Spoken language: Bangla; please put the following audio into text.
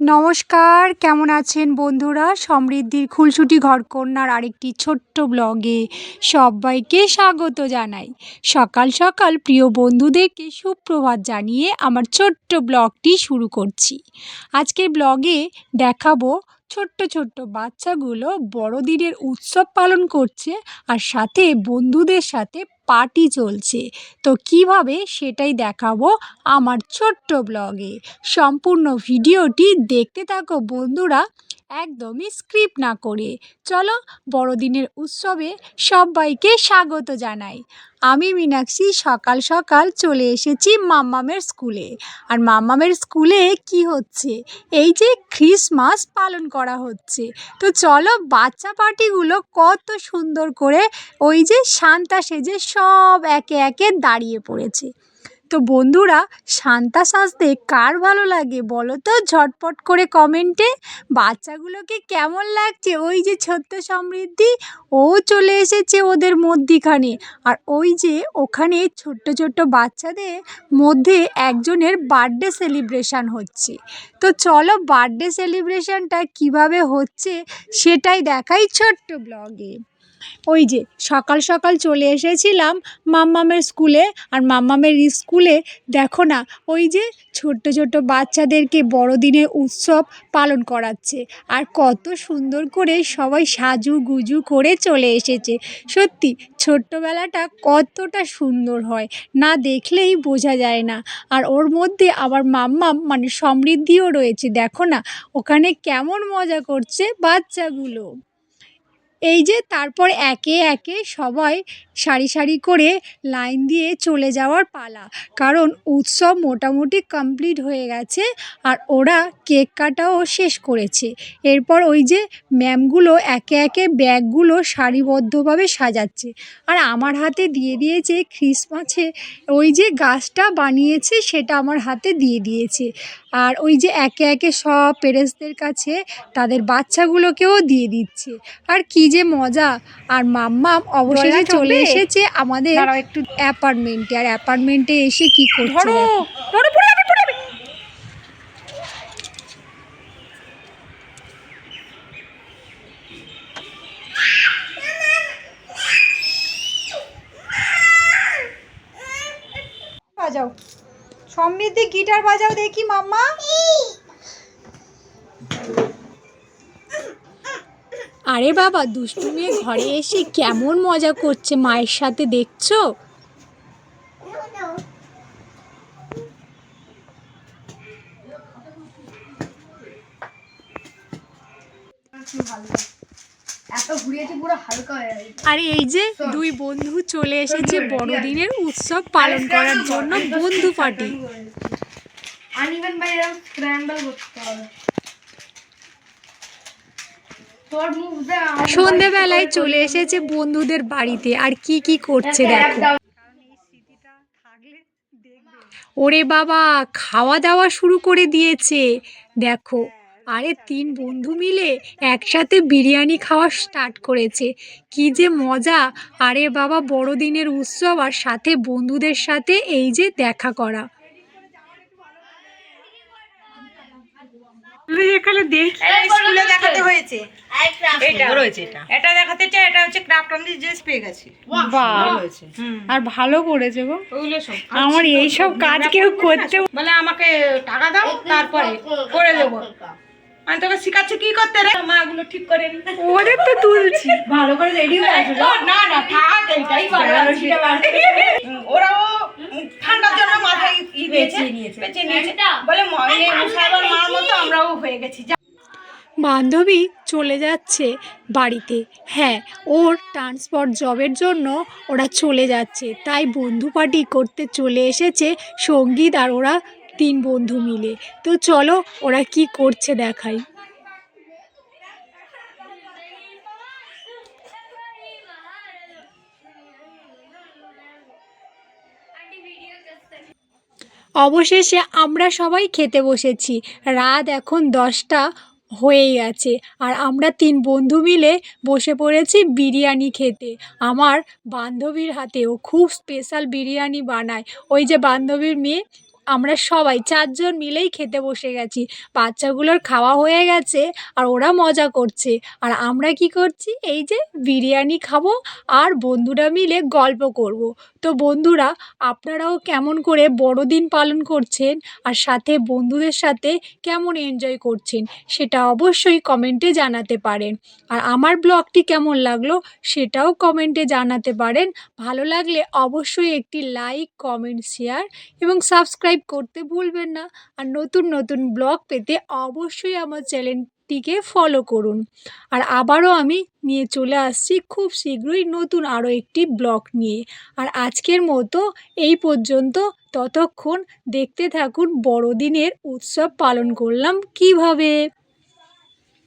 নমস্কার, কেমন আছেন বন্ধুরা? সমৃদ্ধির খুলসুটি ঘরকন্যার আরেকটি ছোট্ট ব্লগে সবাইকে স্বাগত জানাই। সকাল সকাল প্রিয় বন্ধুদেরকে সুপ্রভাত জানিয়ে আমার ছোট্ট ব্লগটি শুরু করছি। আজকের ব্লগে দেখাবো ছোট্ট ছোট্ট বাচ্চাগুলো বড়দিনের উৎসব পালন করছে আর সাথে বন্ধুদের সাথে পার্টি চলছে। তো কীভাবে সেটাই দেখাবো আমার ছোট্ট ব্লগে। সম্পূর্ণ ভিডিওটি দেখতে থাকো বন্ধুরা। একদমই স্ক্রিপ্ট না করে। চলো বড়দিনের উৎসবে সবাইকে স্বাগত জানাই। আমি মীনাক্ষী, সকাল সকাল চলে এসেছি মাম্মামের স্কুলে। আর মাম্মামের স্কুলে কি হচ্ছে? এই যে ক্রিসমাস পালন করা হচ্ছে। তো চলো বাচ্চা পার্টিগুলো কত সুন্দর করে ওই যে সান্তা সেজে সব একে একে দাঁড়িয়ে পড়েছে। তো বন্ধুরা সান্তা সাজতে কার ভালো লাগে বলো তো? ঝটপট করে কমেন্টে। বাচ্চাগুলোকে কেমন লাগছে? ওই যে ছোট্ট সমৃদ্ধি, ও চলে এসেছে ওদের মধ্যিখানে। আর ওই যে ওখানে ছোট্ট ছোট্ট বাচ্চাদের মধ্যে একজনের বার্থডে সেলিব্রেশন হচ্ছে। তো চলো বার্থডে সেলিব্রেশনটা কীভাবে হচ্ছে সেটাই দেখাই ছোট্ট ব্লগে। ওই যে সকাল সকাল চলে এসেছিলাম মাম্মামের স্কুলে আর মাম্মামের স্কুলে দেখো না, ওই যে ছোট্ট ছোট্ট বাচ্চাদেরকে বড়দিনের উৎসব পালন করাচ্ছে আর কত সুন্দর করে সবাই সাজু গুজু করে চলে এসেছে। সত্যি ছোট্টবেলাটা কতটা সুন্দর হয়, না দেখলেই বোঝা যায় না। আর ওর মধ্যে আবার মাম্মাম মানে সমৃদ্ধিও রয়েছে, দেখো না, ওখানে কেমন মজা করছে বাচ্চাগুলো। এই যে তারপর একে একে সবাই সারি সারি করে লাইন দিয়ে চলে যাওয়ার পালা। কারণ উৎসব মোটামুটি কমপ্লিট হয়ে গেছে আর ওরা কেক কাটাও শেষ করেছে। এরপর ওই যে ম্যামগুলো একে একে ব্যাগগুলো সারিবদ্ধভাবে সাজাচ্ছে। আর আমার হাতে দিয়ে দিয়েছে ক্রিসমাসে ওই যে গাছটা বানিয়েছে সেটা আমার হাতে দিয়ে দিয়েছে। আর ওই যে একে একে সব পেরেন্টসদের কাছে তাদের বাচ্চাগুলোকেও দিয়ে দিচ্ছে। আর কি যে মজা। আর মাম্মাম অবশেষে চলে এসেছে আমাদের একটু। অ্যাপার্টমেন্টে। আর অ্যাপার্টমেন্টে এসে কি করছে বাজাও। সমৃদ্ধি গিটার বাজাও দেখি মাম্মা। আরে বাবা দুষ্টু মেয়ে ঘরে এসে কেমন মজা করছে মায়ের সাথে দেখছ? আরে এই যে দুই বন্ধু চলে এসেছে বড়দিনের উৎসব পালন করার জন্য বন্ধু পার্টি আনইভেন বাই এরকম স্ক্র্যাম্বল করতে হবে। সন্ধেবেলায় চলে এসেছে বন্ধুদের বাড়িতে। আর কি কি করছে দেখো। ওরে বাবা খাওয়া দাওয়া শুরু করে দিয়েছে। দেখো আরে তিন বন্ধু মিলে একসাথে বিরিয়ানি খাওয়া স্টার্ট করেছে। কি যে মজা। আরে বাবা বড়দিনের উৎসব আর সাথে বন্ধুদের সাথে এই যে দেখা করা। এখানে দেখি স্কুলে দেখাতে হয়েছে। এটা রয়েছে এটা। এটা দেখাতে চাই এটা হচ্ছে ক্রাফট অন ড্রেস পেয়ে গেছি। আর ভালো করেছে গো। ওগুলো সব আমার এই সব কাজ কেউ করতে বলে আমাকে টাকা দাও তারপরে করে দেবো। আমি তোকে শিখাচ্ছি কি করতে রে। মা গুলো ঠিক করে নি। ওদের তো তুলছি। ভালো করে রেডি হয়ে না না থাক এইটাই ভালো মাথায় ই দিয়েছে বেঁচে নিয়েছে। বলে মার মতো আমরাও হয়ে গেছি। বান্ধবী চলে যাচ্ছে বাড়িতে। হ্যাঁ ওর ট্রান্সপোর্ট জবের জন্য ওরা চলে যাচ্ছে। তাই বন্ধু পার্টি করতে চলে এসেছে সংগীত আর ওরা তিন বন্ধু মিলে। তো চলো ওরা কি করছে দেখাই। অবশেষে আমরা সবাই খেতে বসেছি। রাত এখন দশটা হয়েই গেছে আর আমরা তিন বন্ধু মিলে বসে পড়েছি বিরিয়ানি খেতে। আমার বান্ধবীর হাতেও খুব স্পেশাল বিরিয়ানি বানায়। ওই যে বান্ধবীর মেয়ে আমরা সবাই চারজন মিলেই খেতে বসে গেছি। বাচ্চাগুলোর খাওয়া হয়ে গেছে আর ওরা মজা করছে। আর আমরা কি করছি? এই যে বিরিয়ানি খাব আর বন্ধুরা মিলে গল্প করব। তো বন্ধুরা, আপনারাও কেমন করে বড়দিন পালন করছেন আর সাথে বন্ধুদের সাথে কেমন এনজয় করছেন সেটা অবশ্যই কমেন্টে জানাতে পারেন। আর আমার ব্লগটি কেমন লাগল সেটাও কমেন্টে জানাতে পারেন। ভালো লাগলে অবশ্যই একটি লাইক কমেন্ট শেয়ার এবং সাবস্ক্রাইব করতে ভুলবেন না। আর নতুন নতুন ব্লগ পেতে অবশ্যই আমার চ্যানেলটিকে ফলো করুন। আর আবারও আমি নিয়ে চলে আসছি খুব শীঘ্রই নতুন আরও একটি ব্লগ নিয়ে। আর আজকের মতো এই পর্যন্ত। ততক্ষণ দেখতে থাকুন বড়দিনের উৎসব পালন করলাম কীভাবে?